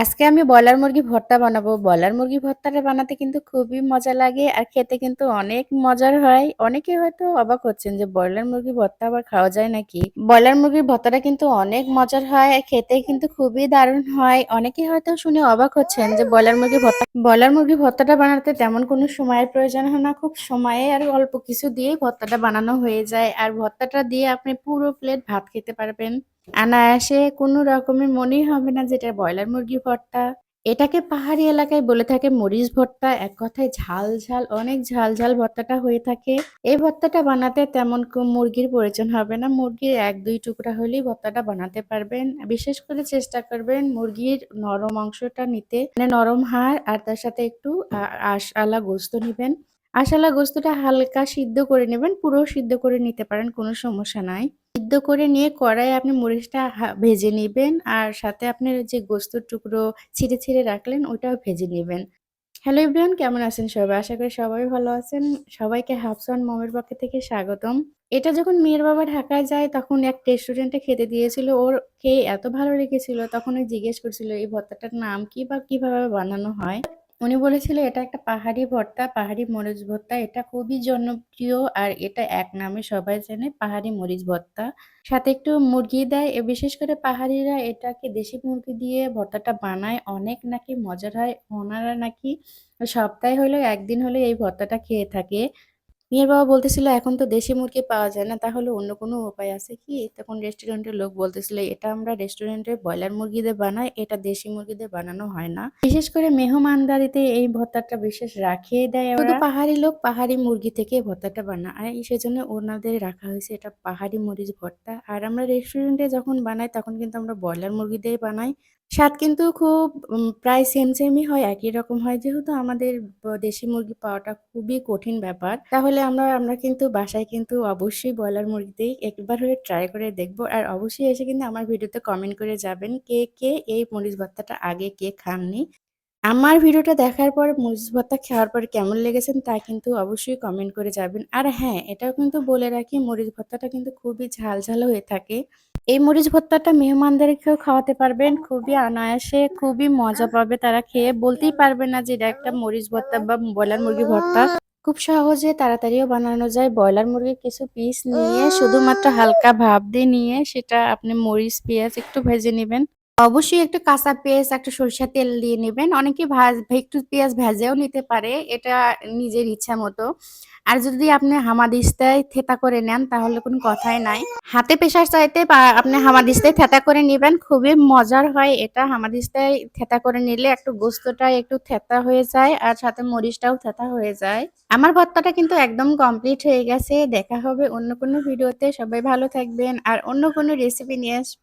আজকে আমি ব্রয়লার মুরগি ভর্তা বানাবো। ব্রয়লার মুরগি ভর্তাটা বানাতে কিন্তু খুবই মজা লাগে আর খেতে কিন্তু অনেক মজার হয়। অনেকে হয়তো অবাক হচ্ছেন যে ব্রয়লার মুরগি ভর্তা আবার খাওয়া যায় নাকি? ব্রয়লার মুরগির ভর্তাটা কিন্তু অনেক মজার হয়। খেতে কিন্তু খুবই দারুণ হয়। অনেকে হয়তো শুনে অবাক হচ্ছেন যে ব্রয়লার মুরগি ভর্তা, ব্রয়লার মুরগি ভর্তাটা বানাতে তেমন কোনো সময়ের প্রয়োজন হয় না। খুব সময়ে আর অল্প কিছু দিয়েই ভর্তাটা বানানো হয়ে যায়। আর ভর্তাটা দিয়ে আপনি পুরো প্লেট ভাত খেতে পারবেন। অনায়াসে কোনো রকমের মনেই হবে না যেটা ব্রয়লার মুরগি ভর্তা। এটাকে পাহাড়ি এলাকায় বলে থাকে মরিচ ভর্তা। এক কথায় ঝাল, ঝাল অনেক ঝাল, ঝাল ভর্তাটা হয়ে থাকে। এই ভর্তাটা বানাতে তেমন মুরগির প্রয়োজন হবে না। মুরগির ১-২ টুকরা হলেই ভর্তাটা বানাতে পারবেন। বিশেষ করে চেষ্টা করবেন মুরগির নরম অংশটা নিতে, মানে নরম হাড় আর তার সাথে একটু আ আঁশওয়ালা গোস্ত নিবেন। আঁশওয়ালা গোস্তটা হালকা সিদ্ধ করে নেবেন। পুরো সিদ্ধ করে নিতে পারেন, কোনো সমস্যা নাই। সিদ্ধ করে নিয়ে কড়াইয়ে আপনি মরিচটা ভেজে নিবেন আর সাথে আপনার যে গোস্তর টুকরো ছিঁড়ে, ছিঁড়ে রাখলেন ওটাও ভেজে নিবেন। হ্যালো এভরিওয়ান কেমন আছেন সবাই? আশা করি সবাই ভালো আছেন। সবাইকে হাফসান মমের পক্ষ থেকে স্বাগতম। এটা যখন মেয়ের বাবা ঢাকায় যায় তখন এক রেস্টুরেন্টে খেতে দিয়েছিল। ওর খেয়ে এত ভালো লেগেছিল তখন ও জিজ্ঞেস করছিল এই ভর্তাটার নাম কি বা কীভাবে বানানো হয়? উনি বলেছিল এটা একটা পাহাড়ি ভর্তা, পাহাড়ি মরিচ ভর্তা। এটা খুবই জনপ্রিয় আর এটা এক নামে সবাই জানে পাহাড়ি মরিচ ভর্তা। সাথে একটু মুরগি দেয়। বিশেষ করে পাহাড়িরা এটাকে দেশি মুরগি দিয়ে ভর্তাটা বানায়। অনেক নাকি মজার হয়। ওনারা নাকি সপ্তাহে হলে একদিন হলে এই ভর্তাটা খেয়ে থাকে। মেয়ের বাবা বলতেছিল এখন তো দেশি মুরগি পাওয়া যায় না তাহলে অন্য কোনো উপায় আছে কি? তখন রেস্টুরেন্টের লোক বলতেছিল এটা আমরা রেস্টুরেন্টে ব্রয়লার মুরগি দিয়ে বানাই, এটা দেশি মুরগি দিয়ে বানানো হয় না। বিশেষ করে মেহমানদারিতে এই ভর্তাটা বিশেষ রাখিয়ে দেয় শুধু পাহাড়ি লোক পাহাড়ি মুরগি থেকে ভর্তাটা বানায়। আর সেজন্য ওনাদের রাখা হয়েছে এটা পাহাড়ি মরিচ ভর্তা। আর আমরা রেস্টুরেন্টে যখন বানাই তখন কিন্তু আমরা ব্রয়লার মুরগি দিয়েই বানাই। স্বাদ কিন্তু খুব প্রায় সেম, সেমই হয়, একই রকম হয়। যেহেতু আমাদের দেশি মুরগি পাওয়াটা খুবই কঠিন ব্যাপার। তাহলে আমরা আমরা কিন্তু বাসায় কিন্তু অবশ্যই ব্রয়লার মুরগি দিয়েই একবার হলে ট্রাই করে দেখব। আর অবশ্যই এসে কিন্তু আমার ভিডিওতে কমেন্ট করে যাবেন কে, কে এই মরিচ ভর্তাটা আগে কে খাননি। আমার ভিডিওটা দেখার পর মরিচ ভর্তা খাওয়ার পর কেমন লেগেছেন তা কিন্তু অবশ্যই কমেন্ট করে যাবেন। আর হ্যাঁ, এটাও কিন্তু বলে রাখি মরিচ ভর্তাটা কিন্তু খুবই ঝাল, ঝালও হয়ে থাকে। এই মরিচ ভর্তাটা মেহমানদেরকেও খাওয়াতে পারবেন খুবই অনায়াসে, খুবই মজা পাবে তারা খেয়ে। বলতেই পারবে না যে এটা একটা মরিচ ভর্তা বা ব্রয়লার মুরগি ভর্তা। খুব সহজে তাড়াতাড়িও বানানো যায়। ব্রয়লার মুরগির কিছু পিস নিয়ে শুধুমাত্র হালকা ভাপ দিয়ে নিয়ে সেটা আপনি মরিচ, পেঁয়াজ একটু ভেজে নিবেন। অবশ্যই একটু কাঁচা পেঁয়াজ, একটু সরিষার তেল দিয়ে নিবেন। অনেকে ভাজ একটু পেঁয়াজ ভেজেও নিতে পারে। এটা নিজের ইচ্ছা মতো। আর যদি আপনি হামাদিস্তায় থেতা করে নেন তাহলে কোনো কথাই নাই। হাতে পেশার চাইতে আপনি হামাদিস্তায় থেতা করে নিবেন। খুবই মজার হয় এটা হামাদিস্তায় থেতা করে নিলে একটু গোস্তটা একটু থেতা হয়ে যায় আর সাথে মরিচটাও থেঁতা হয়ে যায়। আমার ভর্তাটা কিন্তু একদম কমপ্লিট হয়ে গেছে। দেখা হবে অন্য কোনো ভিডিওতে। সবাই ভালো থাকবেন আর অন্য কোনো রেসিপি নিয়ে আসব।